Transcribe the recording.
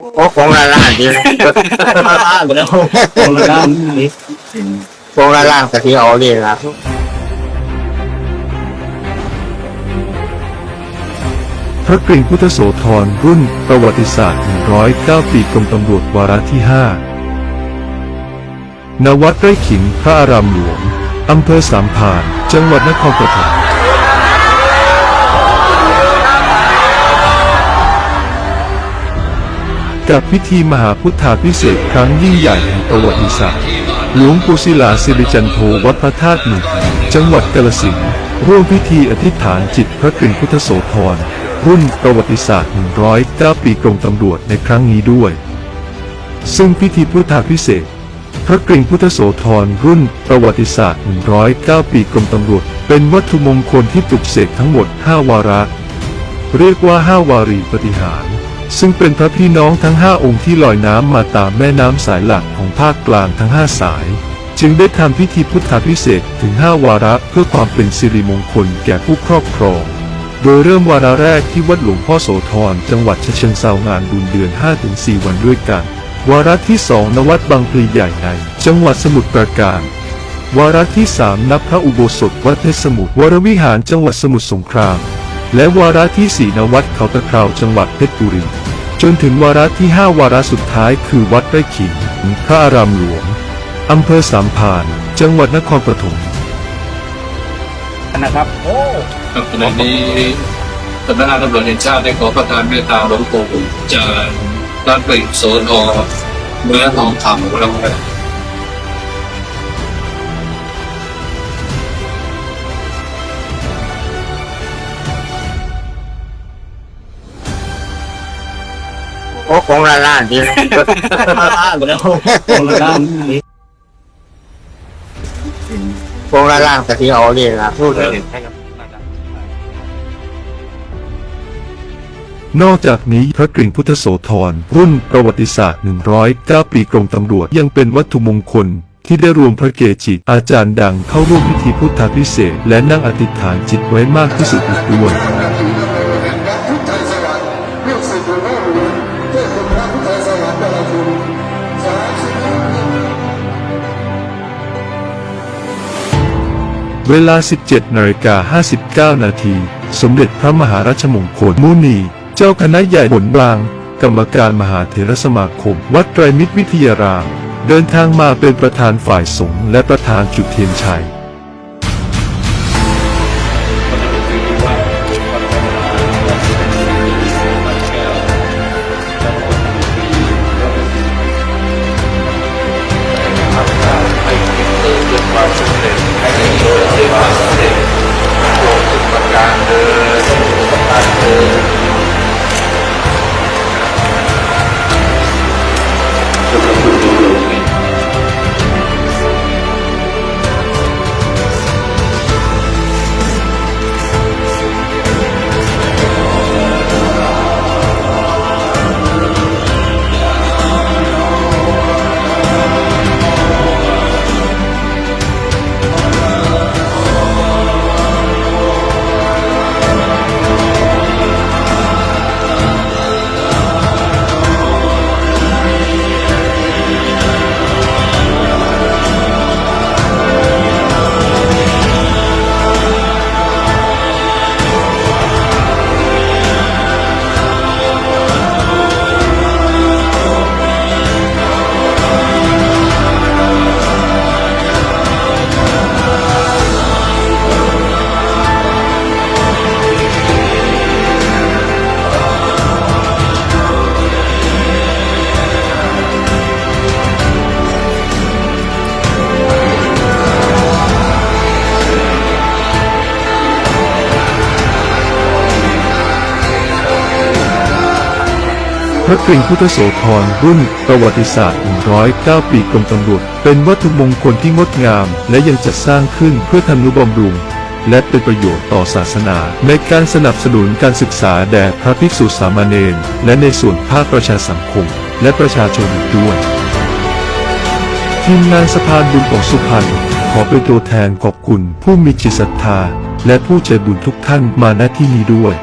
โอ้ของละล่างดีนะล่างแล้วคนละล่างนี่ของละล่างแต่ที่เอาเลยนะพระกริ่งพุทธโสธรรุ่นประวัติศาสตร์ 109 ปีกรมตำรวจวาระที่ 5 ณ วัดไร่ขิงพระอารามหลวง อำเภอสามพราน จังหวัดนครปฐม กับพิธีมหาพุทธาพิเศษครั้งยิ่งใหญ่แห่งประวัติศาสตร์ หลวงปู่ศิลาสิริจันโทวัดพระธาตุหนึ่งจังหวัดกาฬสินธุ์ร่วมพิธีอธิษฐานจิตพระกริ่งพุทธโสธรรุ่นประวัติศาสตร์ 109 ปีกรมตำรวจในครั้งนี้ด้วย ซึ่งพิธีพุทธาพิเศษ พระกริ่งพุทธโสธรรุ่นประวัติศาสตร์ 109 ปีกรมตำรวจ เป็นวัตถุมงคลที่ปลุกเสกทั้งหมด 5 วาระ เรียกว่าห้าวารีปฏิหาร ซึ่งเป็นพระพี่น้องทั้งห้าองค์ที่ลอยน้ำมาตามแม่น้ำสายหลักของภาคกลางทั้งห้าสาย จึงได้ทำพิธีพุทธาพิเศษถึงห้าวาระเพื่อความเป็นสิริมงคลแก่ผู้ครอบครอง โดยเริ่มวาระแรกที่วัดหลวงพ่อโสธรจังหวัดเชิงเซางานบุญเดือน 5-4 วันด้วยกัน วาระที่สองณวัดบางพลีใหญ่ใน จังหวัดสมุทรปราการวาระที่สามนับพระอุโบสถวัดเพชรสมุทรวรวิหารจังหวัดสมุทรสงคราม และวาระที่สี่ณวัดเขาตะเคราวจังหวัดเพชรบุรี จนถึงวาระที่ห้าวาระสุดท้ายคือวัดไร่ขิงพระอารามหลวงอำเภอสามพราน จังหวัดนครปฐมนะครับโอ้ครับขณะนี้สำนักงานตำรวจแห่งชาติได้ขอประทานเมตตาหลวงปู่จากร้านปลีกโซนอเนื้อทองคำของ โอ้ของละล่างดีนะล่างแล้วคนละล่างนี่ของละล่างแต่ที่เอาเลยนะพูดเลยนอกจากนี้พระกริ่งพุทธโสธรรุ่นประวัติศาสตร์ 109 ปีกรมตำรวจยังเป็นวัตถุมงคลที่ได้รวมพระเกจิอาจารย์ดังเข้าร่วมพิธีพุทธาพิเศษกและนั่งอธิษฐานจิตไว้มากที่สุดอีกด้วยพุทธไทย เวลา 17นาฬิกา59 นาที สมเด็จพระมหารัชมงคลมุนี เจ้าคณะใหญ่ผลบาง กรรมการมหาเถรสมาคม วัดไตรมิตรวิทยาราม เดินทางมาเป็นประธานฝ่ายสงฆ์และประธานจุดเทียนชัย พระกริ่งพุทธโสธรรุ่นประวัติศาสตร์ 109 ปีกรมตำรวจเป็นวัตถุมงคลที่งดงาม และยังจัดสร้างขึ้นเพื่อทำนุบำรุง และเป็นประโยชน์ต่อศาสนา ในการสนับสนุนการศึกษาแด่พระภิกษุสามเณรและในส่วนภาคประชาสังคม และประชาชนอีกด้วยทีมงานสะพานบุญของสุพรรณขอเป็นตัวแทนขอบคุณผู้มีจิตศรัทธา และผู้ใจบุญทุกท่านมาณที่นี้ด้วย